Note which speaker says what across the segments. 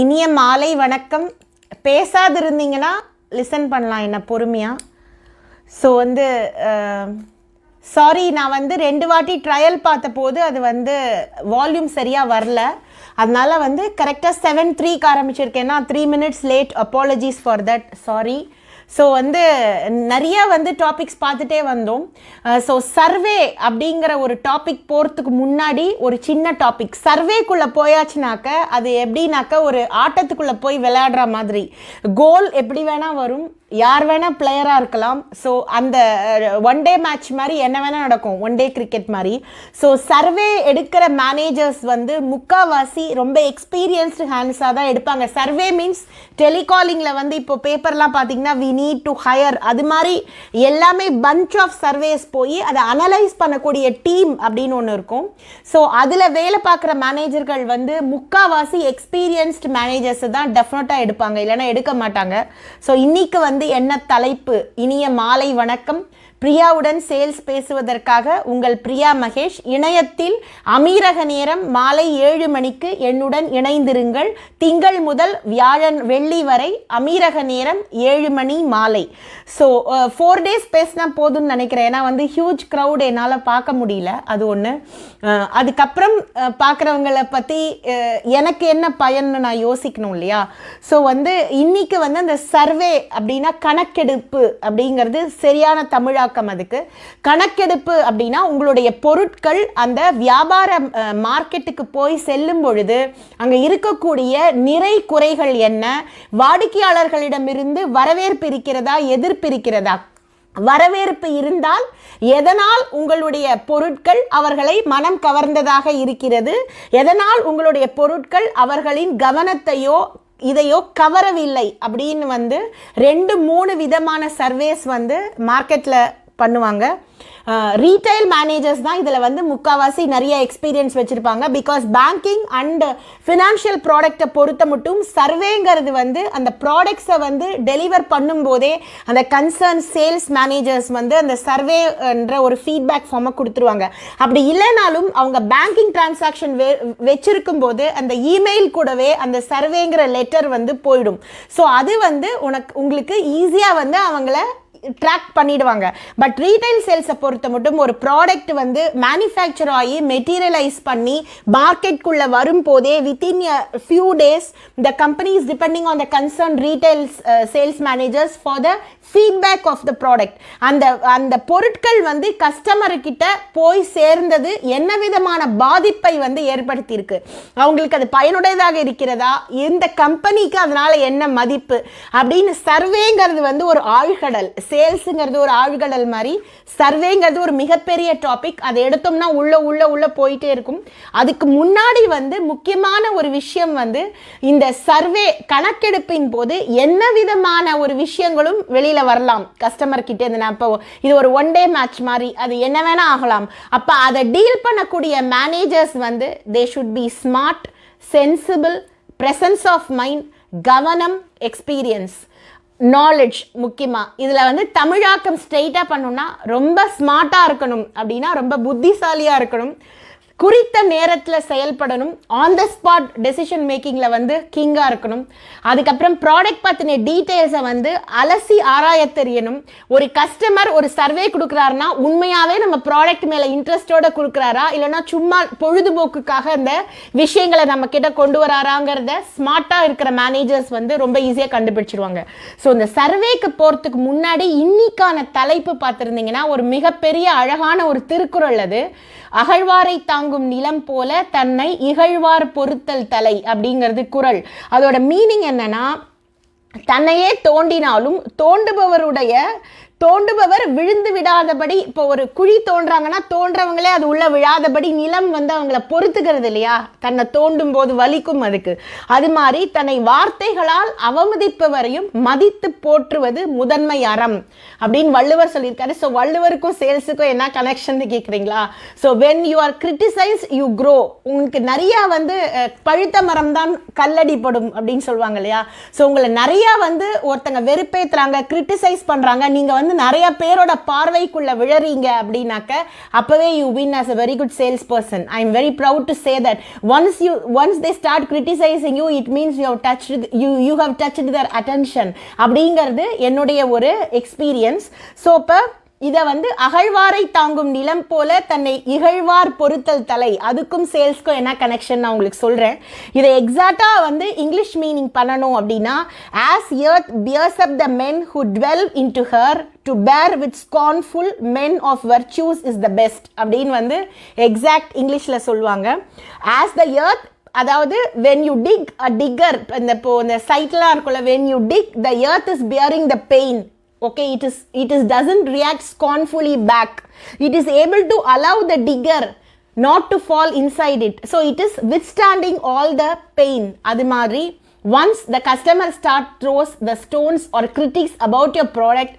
Speaker 1: இனிய மாலை வணக்கம். பேசாதிருந்தீங்கன்னா லிசன் பண்ணலாம் என்ன பொறுமையாக ஸோ வந்து சாரி நான் வந்து ரெண்டு வாட்டி ட்ரையல் பார்த்த போது அது வந்து வால்யூம் சரியாக வரல. அதனால் வந்து கரெக்டாக செவன் த்ரீக்கு ஆரம்பிச்சிருக்கேன்னா three minutes late apologies for that sorry so வந்து நிறைய வந்து டாபிக்ஸ் பார்த்துட்டே வந்தோம். ஸோ சர்வே அப்படிங்கிற ஒரு டாபிக் போகிறதுக்கு முன்னாடி ஒரு சின்ன டாபிக் சர்வேக்குள்ளே போயாச்சுனாக்க அது எப்படின்னாக்க ஒரு ஆட்டத்துக்குள்ளே போய் விளையாடுற மாதிரி. கோல் எப்படி வேணால் வரும். யார் வேணால் பிளேயராக இருக்கலாம். ஸோ அந்த ஒன் டே மேட்ச் மாதிரி என்ன வேணால் நடக்கும். ஒன் டே கிரிக்கெட் மாதிரி. ஸோ சர்வே எடுக்கிற மேனேஜர்ஸ் வந்து முக்காவாசி ரொம்ப எக்ஸ்பீரியன்ஸ்டு ஹேண்ட்ஸாக தான் எடுப்பாங்க. சர்வே மீன்ஸ் டெலிகாலிங்கில் வந்து இப்போ பேப்பர்லாம் பார்த்தீங்கன்னா வி நீட் டு ஹையர் அது மாதிரி எல்லாமே பஞ்ச் ஆஃப் சர்வேஸ் போய் அதை அனலைஸ் பண்ணக்கூடிய டீம் அப்படின்னு ஒன்று இருக்கும். ஸோ அதில் வேலை பார்க்குற மேனேஜர்கள் வந்து முக்காவாசி எக்ஸ்பீரியன்ஸ்டு மேனேஜர்ஸ் தான் டெஃபினட்டாக எடுப்பாங்க. இல்லைன்னா எடுக்க மாட்டாங்க. ஸோ இன்றைக்கு வந்து என்ன தலைப்பு? இனிய மாலை வணக்கம். பிரியாவுடன் சேல்ஸ் பேசுவதற்காக உங்கள் பிரியா மகேஷ் இணையத்தில் அமீரக நேரம் மாலை ஏழு மணிக்கு என்னுடன் இணைந்திருங்கள். திங்கள் முதல் வியாழன் வெள்ளி வரை அமீரக நேரம் ஏழு மணி மாலை. ஸோ ஃபோர் டேஸ் பேசினா போதும்னு நினைக்கிறேன். ஏன்னா வந்து ஹியூஜ் க்ரௌட் என்னால் பார்க்க முடியல. அது ஒன்று uh, அதுக்கப்புறம் uh, பார்க்குறவங்கள பற்றி uh, எனக்கு என்ன பயன்னு நான் யோசிக்கணும் இல்லையா? ஸோ வந்து இன்னைக்கு வந்து அந்த சர்வே அப்படின்னா கணக்கெடுப்பு அப்படிங்கிறது சரியான செயலாக்கம் அதுக்கு. கணக்கெடுப்பு அப்படின்னா உங்களுடைய பொருட்கள் அந்த வியாபார மார்க்கெட்டுக்கு போய் செல்லும் பொழுது அங்கே இருக்கக்கூடிய நிறை குறைகள் என்ன? வாடிக்கையாளர்களிடமிருந்து வரவேற்பு இருக்கிறதா? எதிர்ப்பு இருக்கிறதா வரவேற்பு இருந்தால் எதனால் உங்களுடைய பொருட்கள் அவர்களை மனம் கவர்ந்ததாக இருக்கிறது? எதனால் உங்களுடைய பொருட்கள் அவர்களின் கவனத்தையோ இதையோ கவரவில்லை அப்படின்னு வந்து ரெண்டு மூணு விதமான சர்வேஸ் வந்து மார்க்கெட்டில் பண்ணுவாங்க. ரீட்டைல் மேனேஜர்ஸ் தான் இதில் வந்து முக்கால்வாசி நிறைய எக்ஸ்பீரியன்ஸ் வச்சுருப்பாங்க. பிகாஸ் பேங்கிங் அண்ட் ஃபினான்ஷியல் ப்ராடக்டை பொறுத்த மட்டும் சர்வேங்கிறது வந்து அந்த ப்ராடக்ட்ஸை வந்து டெலிவர் பண்ணும்போதே அந்த கன்சர்ன் சேல்ஸ் மேனேஜர்ஸ் வந்து அந்த சர்வேன்ற ஒரு ஃபீட்பேக் ஃபார்மை கொடுத்துருவாங்க. அப்படி இல்லைனாலும் அவங்க பேங்கிங் டிரான்சாக்ஷன் வெ வச்சிருக்கும் போது அந்த இமெயில் கூடவே அந்த சர்வேங்கிற லெட்டர் வந்து போயிடும். ஸோ அது வந்து உனக்கு உங்களுக்கு ஈஸியாக வந்து அவங்கள ட்ராக் பண்ணிடுவாங்க. பட் ரீட்டைல் சேல்ஸை பொறுத்த மட்டும் ஒரு ப்ராடக்ட் வந்து மேனுஃபேக்சர் ஆகி மெட்டீரியலைஸ் பண்ணி மார்க்கெட்குள்ளே வரும்போதே within few days the companies depending on the concern retail sales managers for the feedback of the product அந்த அந்த பொருட்கள் வந்து கஸ்டமர்கிட்ட போய் சேர்ந்தது என்ன விதமான பாதிப்பை வந்து ஏற்படுத்தியிருக்கு? அவங்களுக்கு அது பயனுடையதாக இருக்கிறதா? இந்த கம்பெனிக்கு அதனால் என்ன மதிப்பு? அப்படின்னு சர்வேங்கிறது வந்து ஒரு ஆழ்கடல். சேல்ஸுங்கிறது ஒரு ஆழ்கடல் மாதிரி சர்வேங்கிறது ஒரு மிகப்பெரிய டாபிக் அதை எடுத்தோம்னா உள்ளே உள்ளே உள்ளே போயிட்டே இருக்கும். அதுக்கு முன்னாடி வந்து முக்கியமான ஒரு விஷயம் வந்து இந்த சர்வே கணக்கெடுப்பின் போது என்ன விதமான ஒரு விஷயங்களும் வெளியில் வரலாம். கஸ்டமர் கிட்டே இருந்து நான் இப்போ இது ஒரு ஒன் டே மேட்ச் மாதிரி அது என்ன வேணால் ஆகலாம். அப்போ அதை டீல் பண்ணக்கூடிய மேனேஜர்ஸ் வந்து they should be smart sensible presence of mind கவனம் எக்ஸ்பீரியன்ஸ் நாலேஜ் முக்கியமாக இதில் வந்து தமிழாக்கம் ஸ்ட்ரெயிட்டாக பண்ணணும்னா ரொம்ப ஸ்மார்ட்டாக இருக்கணும் அப்படின்னா ரொம்ப புத்திசாலியாக இருக்கணும். குறித்த நேரத்தில் செயல்படணும். ஆன் த ஸ்பாட் டெசிஷன் மேக்கிங்கில் வந்து கிங்காக இருக்கணும். அதுக்கப்புறம் ப்ராடக்ட் பற்றின டீட்டெயில்ஸை வந்து அலசி ஆராய தெரியணும் ஒரு கஸ்டமர் ஒரு சர்வே கொடுக்குறாருன்னா உண்மையாகவே நம்ம ப்ராடக்ட் மேலே இன்ட்ரெஸ்டோட கொடுக்குறாரா? இல்லைனா சும்மா பொழுதுபோக்குக்காக அந்த விஷயங்களை நம்ம கிட்ட கொண்டு வராராங்கிறத ஸ்மார்ட்டாக இருக்கிற மேனேஜர்ஸ் வந்து ரொம்ப ஈஸியாக கண்டுபிடிச்சிருவாங்க. ஸோ இந்த சர்வேக்கு போகிறதுக்கு முன்னாடி இன்னைக்கான தலைப்பு பார்த்துருந்தீங்கன்னா ஒரு மிகப்பெரிய அழகான ஒரு திருக்குறள் அது. அகழ்வாரை தாங்கும் நிலம் போல தன்னை இகழ்வார் பொருத்தல் தலை அப்படிங்கிறது குரல். அதோட மீனிங் என்னன்னா தன்னையே தோண்டினாலும் தோண்டுபவருடைய தோண்டுபவர் விழுந்து விடாதபடி இப்போ ஒரு குழி தோன்றாங்கன்னா தோன்றவங்களே அது உள்ள விழாதபடி நிலம் வந்து அவங்கள பொறுத்துக்கிறது இல்லையா? தன்னை தோண்டும் போது வலிக்கும் அதுக்கு. அது மாதிரி தன்னை வார்த்தைகளால் அவமதிப்பவரையும் மதித்து போற்றுவது முதன்மை அறம் அப்படின்னு வள்ளுவர் சொல்லியிருக்காரு. ஸோ வள்ளுவருக்கும் சேல்ஸுக்கும் என்ன கனெக்ஷன் கேட்குறீங்களா so when you are criticise you grow உங்களுக்கு நிறையா வந்து பழுத்த மரம் தான் கல்லடிப்படும் அப்படின்னு சொல்லுவாங்க இல்லையா? ஸோ உங்களை நிறையா வந்து ஒருத்தங்க வெறுப்பேற்றுறாங்க கிரிட்டிசைஸ் பண்ணுறாங்க நீங்கள் வந்து வந்து நிறைய பேரோட பார்வைக்குள்ளே விழறீங்க அப்படின்னாக்க அப்போவே you win as a very good sales person I am very proud to say that once you once they start criticising you it means you have touch you you have touch their attention அப்படிங்கிறது என்னுடைய ஒரு experience so இப்போ இதை வந்து அகழ்வாரை தாங்கும் நிலம் போல தன்னை இகழ்வார் பொருத்தல் தலை. அதுக்கும் சேல்ஸ்க்கும் என்ன கனெக்ஷன் நான் உங்களுக்கு சொல்கிறேன் இதை எக்ஸாக்டாக வந்து இங்கிலீஷ் மீனிங் பண்ணணும் அப்படின்னா as earth bears up the men who dwell in to her to bear with scornful men of virtues is the best அப்படின்னு வந்து எக்ஸாக்ட் இங்கிலீஷில் சொல்லுவாங்க. ஆஸ் த எர்த் அதாவது when you dig a digger இந்த இப்போ இந்த சைட்லாம் இருக்கும்ல when you dig the earth is bearing the pain okay it is it is doesn't react scornfully back it is able to allow the digger not to fall inside it so it is withstanding all the pain அது மாதிரி once the customer start throws the stones or critics about your product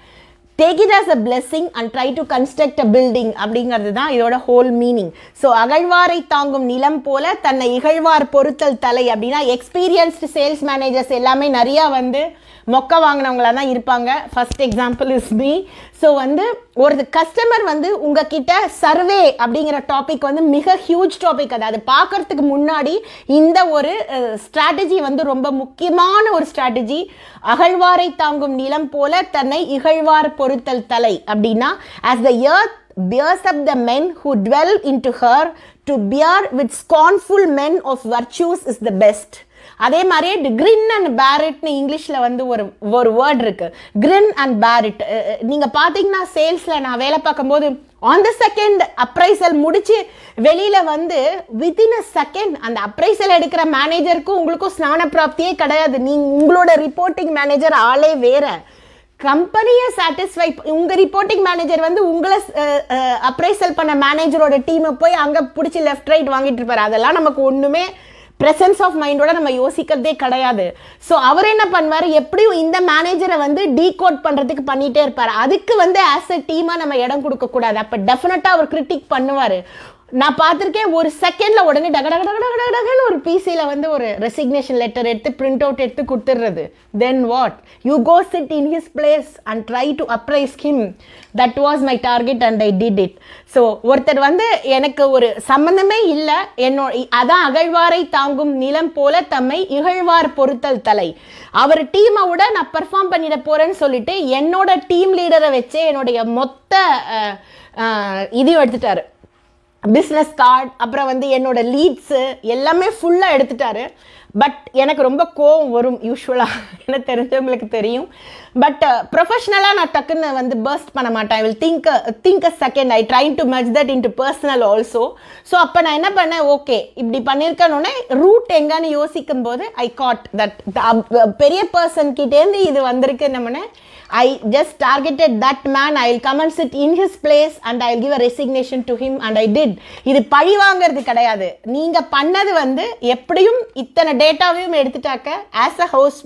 Speaker 1: take it as a blessing and try to construct a building அப்படிங்கிறது தான் இதோட whole meaning so அகழ்வாரை தாங்கும் நிலம் போல தன்னை இகழ்வார் பொருத்தல் தலை அப்படின்னா எக்ஸ்பீரியன்ஸ்டு சேல்ஸ் மேனேஜர்ஸ் எல்லாமே நிறையா வந்து மொக்க வாங்கினவங்களா தான் இருப்பாங்க. First example is me so வந்து ஒரு கஸ்டமர் வந்து உங்ககிட்ட சர்வே அப்படிங்கிற டாபிக் வந்து மிக ஹியூஜ் டாபிக் அது அது பார்க்கறதுக்கு முன்னாடி இந்த ஒரு ஸ்ட்ராட்டஜி வந்து ரொம்ப முக்கியமான ஒரு ஸ்ட்ராட்டஜி அகழ்வாரை தாங்கும் நிலம் போல தன்னை இகழ்வார் பொருத்தல் தலை அப்படின்னா as the earth bears up the men who dwell into her to bear with scornful men of virtues is the best. அதே மாதிரியே கிரின் அண்ட் பேரிட்னு இங்கிலீஷில் வந்து ஒரு ஒரு வேர்ட் இருக்குது கிரின் அண்ட் பேரிட் நீங்கள் பார்த்தீங்கன்னா சேல்ஸில் நான் வேலை பார்க்கும்போது ஆன் த செகண்ட் அப்ரைசல் முடிச்சு வெளியில வந்து வித்தின் அ செகண்ட் அந்த அப்ரைசல் எடுக்கிற மேனேஜருக்கும் உங்களுக்கும் ஸ்நான பிராப்தியே கிடையாது. நீ உங்களோட ரிப்போர்ட்டிங் மேனேஜர் ஆளே வேற. கம்பெனியை சாட்டிஸ்ஃபை உங்கள் ரிப்போர்ட்டிங் மேனேஜர் வந்து உங்களை அப்ரைசல் பண்ண மேனேஜரோட டீமை போய் அங்கே பிடிச்சி லெஃப்ட் ரைட் வாங்கிட்டு இருப்பார். அதெல்லாம் நமக்கு ஒன்றுமே ப்ரெசன்ஸ் ஆஃப் மைண்டோட நம்ம யோசிக்கிறதே கிடையாது. ஸோ அவர் என்ன பண்ணுவார்? எப்படியும் இந்த மேனேஜரை வந்து டீகோட் பண்ணுறதுக்கு பண்ணிகிட்டே இருப்பார். அதுக்கு வந்து ஆஸ் அ டீமாக நம்ம இடம் கொடுக்கக்கூடாது. அப்போ டெஃபினட்டாக அவர் கிரிட்டிக் பண்ணுவார். நான் பார்த்துருக்கேன் ஒரு செகண்ட்ல உடனே டக டக டக டக டகன்னு ஒரு பிசியில் வந்து ஒரு ரெசிக்னேஷன் லெட்டர் எடுத்து பிரிண்ட் அவுட் எடுத்து கொடுத்துடுறது then what you go sit in his place and try to appraise him that was my target and I did it so ஒருத்தர் வந்து எனக்கு ஒரு சம்மந்தமே இல்லை. என்னோட அதான் அகழ்வாரை தாங்கும் நிலம் போல தம்மை இகழ்வார் பொருத்தல் தலை. அவர் டீமை விட நான் பெர்ஃபார்ம் பண்ணிட போகிறேன்னு சொல்லிட்டு என்னோட டீம் லீடரை வச்சு என்னுடைய மொத்த இதையும் எடுத்துட்டாரு. பிஸ்னஸ் கார்டு அப்புறம் வந்து என்னோட லீட்ஸு எல்லாமே ஃபுல்லாக எடுத்துட்டாரு. பட் எனக்கு ரொம்ப கோவம் வரும் யூஸ்வலாக எனக்கு தெரிஞ்சவங்களுக்கு தெரியும். பட் ப்ரொஃபஷ்னலாக uh, நான் டக்குன்னு வந்து பர்ஸ்ட் பண்ண மாட்டேன். I will think think a second I try to much that into personal also so அப்போ நான் என்ன பண்ணேன்? ஓகே இப்படி பண்ணியிருக்கணுன்னே ரூட் எங்கன்னு யோசிக்கும் போது ஐ காட் தட் uh, பெரிய பர்சன் கிட்டேருந்து இது வந்திருக்கு நம்மனே I just targeted that man I will come and in his place and I will give a resignation to him and I did இது பழி வாங்கிறது கிடையாது. நீங்கள் பண்ணது வந்து எப்படியும் இத்தனை டேட்டாவையும் எடுத்துட்டாக்க as a house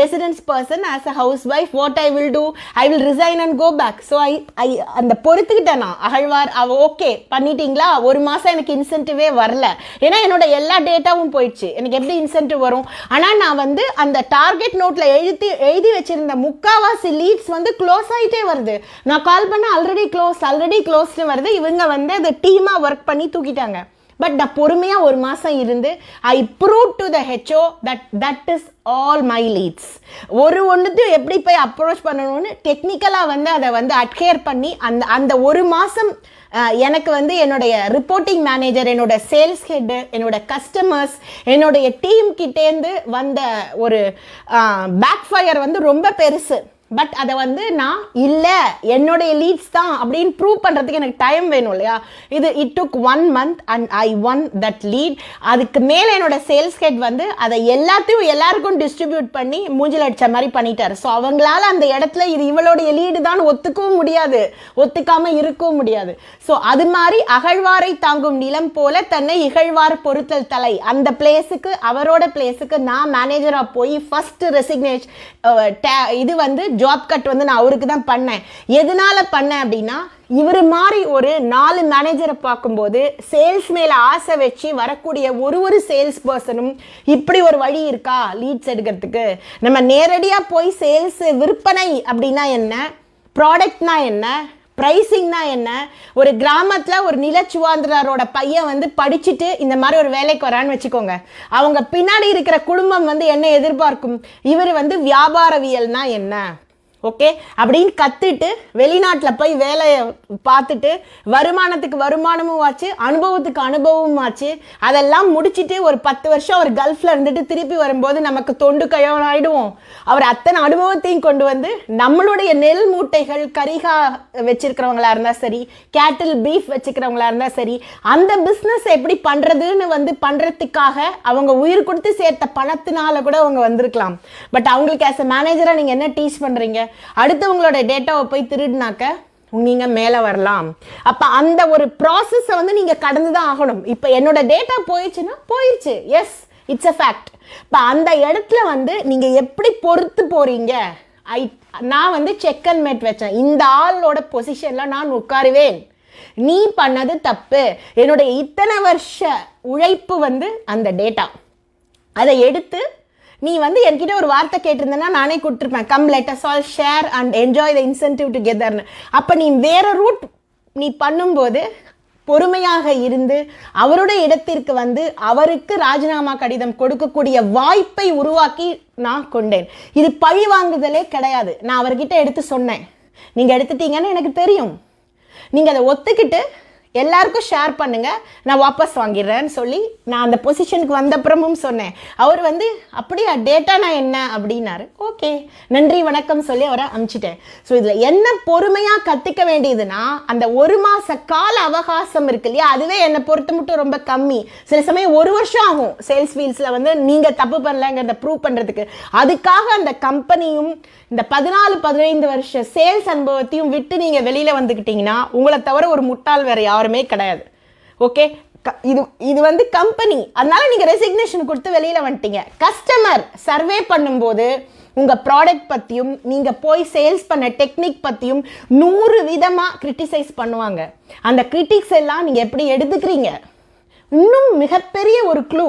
Speaker 1: residence person as a housewife what I will do I will resign and go back so I I அந்த பொறுத்துக்கிட்டேன் நான் அகழ்வார் அவ ஓகே பண்ணிட்டீங்களா? ஒரு மாதம் எனக்கு இன்சென்டிவே வரல. ஏன்னா என்னோட எல்லா டேட்டாவும் போயிடுச்சு. எனக்கு எப்படி இன்சென்டிவ் வரும்? ஆனால் நான் வந்து அந்த டார்கெட் நோட்டில் எழுதி எழுதி வச்சிருந்த முக்காவாசி லீட்ஸ் வந்து க்ளோஸ் ஆகிட்டே வருது. நான் கால் பண்ண ஆல்ரெடி க்ளோஸ் ஆல்ரெடி க்ளோஸ்னு வருது. இவங்க வந்து அதை டீமாக ஒர்க் பண்ணி தூக்கிட்டாங்க. பட் நான் பொறுமையாக ஒரு மாதம் இருந்து I prove to the HO that that is all my leads ஒரு ஒன்றுத்தையும் எப்படி போய் அப்ரோச் பண்ணணும்னு டெக்னிக்கலாக வந்து அதை வந்து அட்கேர் பண்ணி அந்த அந்த ஒரு மாதம் எனக்கு வந்து என்னுடைய ரிப்போர்ட்டிங் மேனேஜர் என்னோட சேல்ஸ் ஹெட்டு என்னோட கஸ்டமர்ஸ் என்னுடைய டீம் கிட்டேருந்து வந்த ஒரு பேக் ஃபயர் வந்து ரொம்ப பெருசு. பட் அதை வந்து நான் இல்லை என்னுடைய லீட்ஸ் தான் அப்படின்னு ப்ரூவ் பண்ணுறதுக்கு எனக்கு டைம் வேணும் இல்லையா? இது it took one month and I won that lead அதுக்கு மேலே என்னோட சேல்ஸ் ஹெட் வந்து அதை எல்லாத்தையும் எல்லாருக்கும் டிஸ்ட்ரிபியூட் பண்ணி மூஞ்சில் அடித்த மாதிரி பண்ணிட்டார். ஸோ அவங்களால அந்த இடத்துல இது இவளுடைய லீடு தான் ஒத்துக்கவும் முடியாது. ஒத்துக்காமல் இருக்கவும் முடியாது. ஸோ அது மாதிரி அகழ்வாரை தாங்கும் நிலம் போல தன்னை இகழ்வார் பொருத்தல் தலை. அந்த பிளேஸுக்கு அவரோட பிளேஸுக்கு நான் மேனேஜராக போய் ஃபஸ்ட்டு ரெசிக்னேஷ் இது வந்து ஜாப் கட் வந்து நான் அவருக்கு தான் பண்ணேன். எதனால பண்ணேன் அப்படின்னா இவர் மாதிரி ஒரு நாலு மேனேஜரை பார்க்கும்போது சேல்ஸ் மேலே ஆசை வச்சு வரக்கூடிய ஒரு ஒரு சேல்ஸ் பர்சனும் இப்படி ஒரு வழி இருக்கா லீட்ஸ் எடுக்கிறதுக்கு? நம்ம நேரடியாக போய் சேல்ஸ் விற்பனை அப்படின்னா என்ன? ப்ராடக்ட்னா என்ன? ப்ரைஸிங்னா என்ன? ஒரு கிராமத்தில் ஒரு நிலச்சுவாந்திரரோட பையன் வந்து படிச்சுட்டு இந்த மாதிரி ஒரு வேலைக்கு வரான்னு வச்சுக்கோங்க. அவங்க பின்னாடி இருக்கிற குடும்பம் வந்து என்ன எதிர்பார்க்கும்? இவர் வந்து வியாபாரவியல்னா என்ன? ஓகே? அப்படின்னு கத்துட்டு வெளிநாட்டில் போய் வேலையை பார்த்துட்டு வருமானத்துக்கு வருமானமும் ஆச்சு அனுபவத்துக்கு அனுபவமும் ஆச்சு. அதெல்லாம் முடிச்சுட்டு ஒரு பத்து வருஷம் அவர் கல்ஃபில் இருந்துட்டு திருப்பி வரும்போது நமக்கு தொண்டு கையோன் ஆகிடுவோம் அவர் அத்தனை அனுபவத்தையும் கொண்டு வந்து நம்மளுடைய நெல் மூட்டைகள் கரிகா வச்சுருக்கிறவங்களா இருந்தால் சரி கேட்டில் பீஃப் வச்சுக்கிறவங்களா இருந்தால் சரி அந்த பிஸ்னஸ் எப்படி பண்ணுறதுன்னு வந்து பண்ணுறதுக்காக அவங்க உயிர் கொடுத்து சேர்த்த பணத்தினால கூட அவங்க வந்திருக்கலாம். பட் அவங்களுக்கு ஆஸ் அ மேனேஜராக நீங்கள் என்ன டீச் பண்ணுறீங்க அடுத்தவங்களோட டேட்டாவை போய் திருடினாக்க நீங்க மேல வரலாம். அப்ப அந்த ஒரு ப்ராசஸை வந்து நீங்க கடந்து தான் ஆகணும். இப்போ என்னோட டேட்டா போயிடுச்சுன்னா போயிடுச்சு. எஸ் இட்ஸ் அ ஃபேக்ட் இப்போ அந்த இடத்துல வந்து நீங்க எப்படி பொறுத்து போறீங்க? ஐ நான் வந்து செக் அண்ட் மேட் வச்சேன். இந்த ஆளோட பொசிஷன்ல நான் உட்காருவேன். நீ பண்ணது தப்பு. என்னுடைய இத்தனை வருஷ உழைப்பு வந்து அந்த டேட்டா அதை எடுத்து நீ வந்து என்கிட்ட ஒரு வார்த்தை கேட்டிருந்தேன்னா நானே கொடுத்துருப்பேன். Come let us all share and enjoy the incentive டுகெதர்னு அப்போ நீ வேற ரூட் நீ பண்ணும்போது பொறுமையாக இருந்து அவருடைய இடத்திற்கு வந்து அவருக்கு ராஜினாமா கடிதம் கொடுக்கக்கூடிய வாய்ப்பை உருவாக்கி நான் கொண்டேன். இது பழி வாங்குதலே கிடையாது. நான் அவர்கிட்ட எடுத்து சொன்னேன். நீங்கள் எடுத்துட்டீங்கன்னு எனக்கு தெரியும். நீங்கள் அதை ஒத்துக்கிட்டு எல்லாருக்கும் ஷேர் பண்ணுங்கள் நான் வாபஸ் வாங்கிடுறேன்னு சொல்லி நான் அந்த பொசிஷனுக்கு வந்தப்புறமும் சொன்னேன். அவர் வந்து அப்படியா டேட்டானா என்ன? அப்படின்னாரு. ஓகே நன்றி வணக்கம் சொல்லி அவரை அனுப்பிச்சிட்டேன் ஸோ இதில் என்ன பொறுமையாக கற்றுக்க வேண்டியதுன்னா அந்த ஒரு மாத கால அவகாசம் இருக்கு இல்லையா? அதுவே என்னை பொறுத்த மட்டும் ரொம்ப கம்மி. சில சமயம் ஒரு வருஷம் ஆகும் சேல்ஸ் ஃபீல்ட்ஸில் வந்து நீங்கள் தப்பு பண்ணலங்கிறத ப்ரூவ் பண்ணுறதுக்கு அதுக்காக அந்த கம்பெனியும் இந்த பதினாலு பதினைந்து வருஷ சேல்ஸ் அனுபவத்தையும் விட்டு நீங்கள் வெளியில் வந்துக்கிட்டிங்கன்னா உங்களை தவிர ஒரு முட்டாள் வேற கிடையாது. ஓகே இது இது வந்து கம்பெனி அதனால நீங்கள் ரெசிக்னேஷன் கொடுத்து வெளியில் வந்துட்டீங்க. கஸ்டமர் சர்வே பண்ணும்போது உங்கள் ப்ராடக்ட் பற்றியும் நீங்கள் போய் சேல்ஸ் பண்ண டெக்னிக் பற்றியும் நூறு விதமாக கிரிட்டிசைஸ் பண்ணுவாங்க. அந்த கிரிட்டிக்ஸ் எல்லாம் நீங்கள் எப்படி எடுத்துக்கிறீங்க? இன்னும் மிகப்பெரிய ஒரு க்ளூ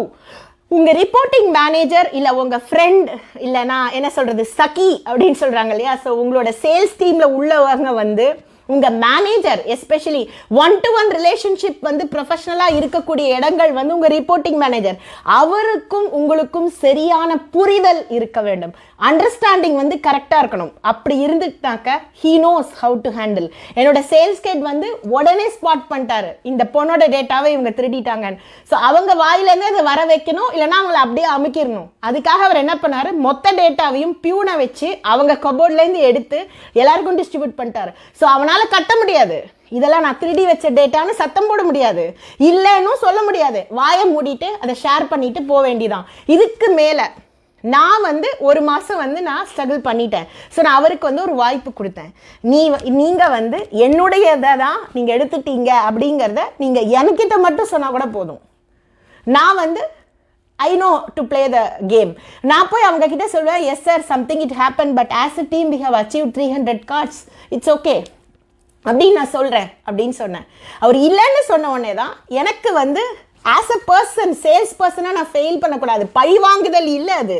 Speaker 1: உங்கள் ரிப்போர்ட்டிங் மேனேஜர் இல்லை உங்கள் ஃப்ரெண்ட் இல்லைனா என்ன சொல்கிறது சகி அப்படின்னு சொல்கிறாங்க இல்லையா? ஸோ உங்களோட சேல்ஸ் டீமில் உள்ளவங்க வந்து உங்க manager especially one to one relationship வந்து ப்ரொஃபஷனலா இருக்கக்கூடிய இடங்கள் வந்து உங்க ரிப்போர்ட்டிங் மேனேஜர் அவருக்கும் உங்களுக்கும் சரியான புரிதல் இருக்க வேண்டும். அண்டர்ஸ்டாண்டிங் வந்து கரெக்டாக இருக்கணும். அப்படி இருந்துட்டாக்க he knows how to handle என்னோட சேல்ஸ் கேட் வந்து உடனே ஸ்பாட் பண்ணிட்டாரு. இந்த பொண்ணோட டேட்டாவை இவங்க திருடிட்டாங்கன்னு. ஸோ அவங்க வாயிலேருந்து அதை வர வைக்கணும் இல்லைன்னா அவங்கள அப்படியே அமைக்கிடணும். அதுக்காக அவர் என்ன பண்ணாரு? மொத்த டேட்டாவையும் பியூனை வச்சு அவங்க கபோர்ட்லேருந்து எடுத்து எல்லாருக்கும் டிஸ்ட்ரிபியூட் பண்ணிட்டாரு. ஸோ அவனால் கட்ட முடியாது. இதெல்லாம் நான் திருடி வச்ச டேட்டான்னு சத்தம் போட முடியாது. இல்லைன்னு சொல்ல முடியாது. வாயை மூடிட்டு அதை ஷேர் பண்ணிட்டு போக வேண்டியதான் இதுக்கு மேலே நான் வந்து ஒரு மாதம் வந்து நான் ஸ்ட்ரகிள் பண்ணிட்டேன். ஸோ நான் அவருக்கு வந்து ஒரு வாய்ப்பு கொடுத்தேன். நீ நீங்கள் வந்து என்னுடையதை தான் நீங்கள் எடுத்துட்டீங்க அப்படிங்கிறத நீங்கள் எனக்கிட்ட மட்டும் சொன்னால் கூட போதும். நான் வந்து I know to play the game நான் போய் அவங்க கிட்ட சொல்லுவேன் yes sir something it happen but as a team we have achieve three hundred cards it's okay அப்படின்னு நான் சொல்கிறேன் அப்படின்னு சொன்னேன். அவர் இல்லைன்னு சொன்ன உடனே தான் எனக்கு வந்து ஆஸ் அ பர்சன் சேல்ஸ் பர்சனாக நான் ஃபெயில் பண்ணக்கூடாது. பழி வாங்குதல் இல்லை அது.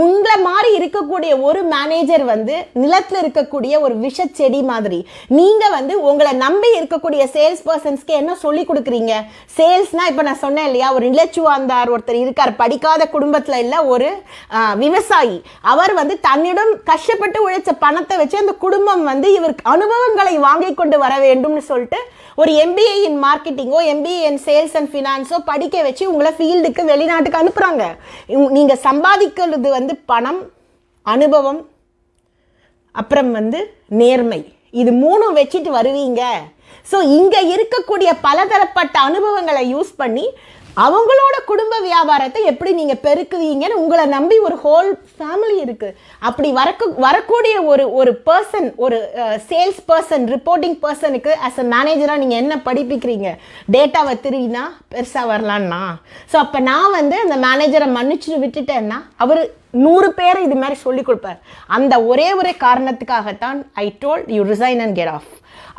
Speaker 1: உங்களை மாதிரி இருக்கக்கூடிய ஒரு மேனேஜர் வந்து நிலத்தில் இருக்கக்கூடிய ஒரு விஷ செடி மாதிரி. நீங்கள் வந்து உங்களை நம்பி இருக்கக்கூடிய சேல்ஸ் பர்சன்ஸ்க்கு என்ன சொல்லி கொடுக்குறீங்க? சேல்ஸ்னால் இப்போ நான் சொன்னேன் இல்லையா ஒரு நிலச்சுவாந்தார் ஒருத்தர் இருக்கார் படிக்காத குடும்பத்தில் இல்லை ஒரு விவசாயி. அவர் வந்து தன்னிடம் கஷ்டப்பட்டு உழைச்ச பணத்தை வச்சு அந்த குடும்பம் வந்து இவருக்கு அனுபவங்களை வாங்கி கொண்டு வர வேண்டும்னு சொல்லிட்டு ஒரு எம்பிஏ இன் மார்க்கெட்டிங்கோ எம்பிஏ இன் சேல்ஸ் அண்ட் ஃபினான்ஸோ படிக்க வச்சு உங்களை ஃபீல்டுக்கு வெளிநாட்டுக்கு அனுப்புகிறாங்க நீங்கள் சம்பாதிக்கிறது வந்து வந்து பணம் அனுபவம் அப்புறம் வந்து நேர்மை. இது மூணும் வச்சுட்டு வருவீங்க. ஸோ இங்கே இருக்கக்கூடிய பலதரப்பட்ட அனுபவங்களை யூஸ் பண்ணி அவங்களோட குடும்ப வியாபாரத்தை எப்படி நீங்கள் பெருக்குவீங்கன்னு உங்களை நம்பி ஒரு ஹோல் ஃபேமிலி இருக்குது அப்படி வரக்கு வரக்கூடிய ஒரு ஒரு பர்சன் ஒரு சேல்ஸ் பர்சன் ரிப்போர்ட்டிங் பர்சனுக்கு அஸ் அ மேனேஜராக நீங்கள் என்ன படிப்பிக்கிறீங்க? டேட்டாவை திருவினா பெருசாக வரலான்னா. ஸோ அப்போ நான் வந்து அந்த மேனேஜரை மன்னிச்சு விட்டுட்டேன்னா அவர் நூறு பேர் இது மாதிரி சொல்லி கொடுப்பார். அந்த ஒரே ஒரே காரணத்துக்காகத்தான் I told you resign and get off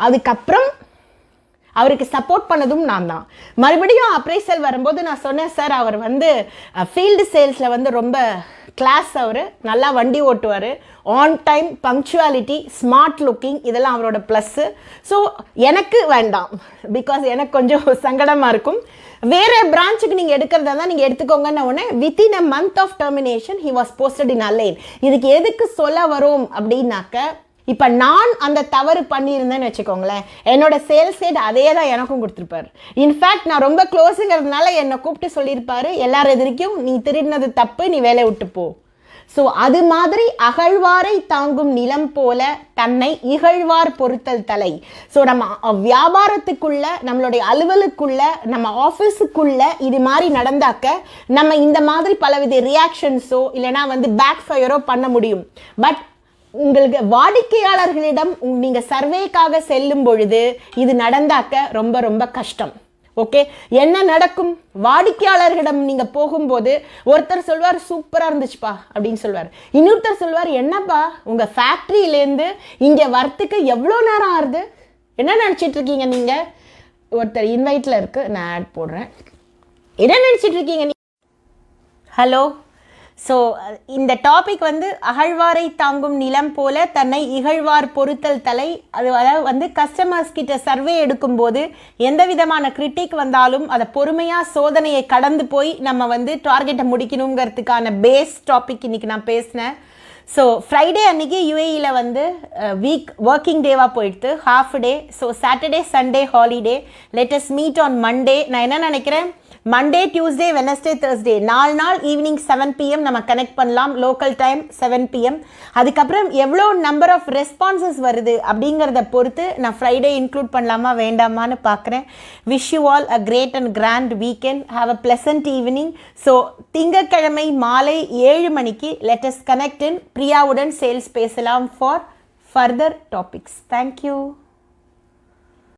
Speaker 1: அதுக்கப்புறம் அவருக்கு சப்போர்ட் பண்ணதும் நான் தான். மறுபடியும் அப்ரைசல் வரும்போது நான் சொன்னேன் சார் அவர் வந்து ஃபீல்டு சேல்ஸில் வந்து ரொம்ப கிளாஸ் அவர். நல்லா வண்டி ஓட்டுவார். On time punctuality smart looking இதெல்லாம் அவரோட ப்ளஸ்ஸு ஸோ எனக்கு வேண்டாம். பிகாஸ் எனக்கு கொஞ்சம் சங்கடமாக இருக்கும். வேறு பிரான்ச்சுக்கு நீங்கள் எடுக்கிறதா தான் நீங்கள் எடுத்துக்கோங்கன்னு உடனே within a month of termination he was posted in align இதுக்கு எதுக்கு சொல்ல வரும் அப்படின்னாக்க இப்போ நான் அந்த தவறு பண்ணியிருந்தேன்னு வச்சுக்கோங்களேன். என்னோட சேல்ஸ் ஹெட் அதே தான் எனக்கும் கொடுத்துருப்பாரு. இன்ஃபேக்ட் நான் ரொம்ப க்ளோஸுங்கிறதுனால என்னை கூப்பிட்டு சொல்லியிருப்பாரு. எல்லார் எதிர்க்கும் நீ திருடினது தப்பு நீ வேலையை விட்டு போ. ஸோ அது மாதிரி அகழ்வாரை தாங்கும் நிலம் போல தன்னை இகழ்வார் பொறுத்தல் தலை. ஸோ நம்ம வியாபாரத்துக்குள்ள நம்மளுடைய அலுவலுக்குள்ள நம்ம ஆஃபீஸுக்குள்ள இது மாதிரி நடந்தாக்க நம்ம இந்த மாதிரி பலவித ரியாக்ஷன்ஸோ இல்லைனா வந்து பேக் ஃபயரோ பண்ண முடியும். பட் உங்களுக்கு வாடிக்கையாளர்களிடம் நீங்கள் சர்வேக்காக செல்லும் பொழுது இது நடந்தாக்க ரொம்ப ரொம்ப கஷ்டம். ஓகே என்ன நடக்கும்? வாடிக்கையாளர்களிடம் நீங்கள் போகும்போது ஒருத்தர் சொல்வார் சூப்பராக இருந்துச்சுப்பா அப்படின்னு சொல்வார். இன்னொருத்தர் சொல்வார் என்னப்பா உங்கள் ஃபேக்ட்ரியிலேருந்து இங்கே வரத்துக்கு எவ்வளோ நேரம் ஆகுது? என்ன நினச்சிட்டு இருக்கீங்க நீங்கள் ஒருத்தர் இன்வைட்டில் இருக்கு நான் ஆட் போடுறேன். என்ன நினச்சிட்டு இருக்கீங்க நீ ஹலோ ஸோ இந்த டாபிக் வந்து அகழ்வாரை தாங்கும் நிலம் போல தன்னை இகழ்வார் பொறுத்தல் தலை. அது அதாவது வந்து கஸ்டமர்ஸ் கிட்ட சர்வே எடுக்கும்போது எந்த விதமான கிரிட்டிக் வந்தாலும் அதை பொறுமையாக சோதனையை கடந்து போய் நம்ம வந்து டார்கெட்டை முடிக்கணுங்கிறதுக்கான பேஸ் டாபிக் இன்னைக்கு நான் பேசினேன். ஸோ ஃப்ரைடே அன்னைக்கு யூஏஇயில் வந்து வீக் ஒர்க்கிங் டேவாக போயிடுது half day so Saturday Sunday holiday let's meet on Monday நான் என்ன நினைக்கிறேன்? மண்டே டியூஸ்டே வெனஸ்டே தேர்ஸ்டே நாலு நாள் ஈவினிங் செவன் பிஎம் நம்ம கனெக்ட் பண்ணலாம். லோக்கல் டைம் செவன் பிஎம் அதுக்கப்புறம் எவ்வளோ நம்பர் ஆஃப் ரெஸ்பான்சஸ் வருது அப்படிங்கிறத பொறுத்து நான் ஃப்ரைடே இன்க்ளூட் பண்ணலாமா வேண்டாமான்னு பார்க்குறேன். Wish you all a great and grand weekend have a pleasant evening so திங்கட்கிழமை மாலை ஏழு மணிக்கு லெட்டஸ்ட் கனெக்ட் இன் பிரியாவுடன் சேல்ஸ் பேசலாம் for further topics thank you